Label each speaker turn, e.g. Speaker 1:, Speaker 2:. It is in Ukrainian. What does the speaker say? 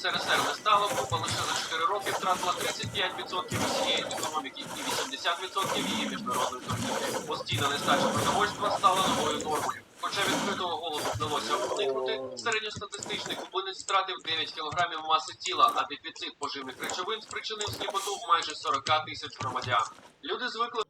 Speaker 1: СРСР не стало, бо лише за 4 роки втратила 35% усієї економіки і 80% її міжнародної торгівлі. Постійна нестача продовольства стала новою нормою. Хоча відкритого голоду вдалося уникнути, середньостатистичний кубинець втратив 9 кілограмів маси тіла, а дефіцит поживних речовин спричинив сліпоту в майже 40 тисяч громадян. Люди звикли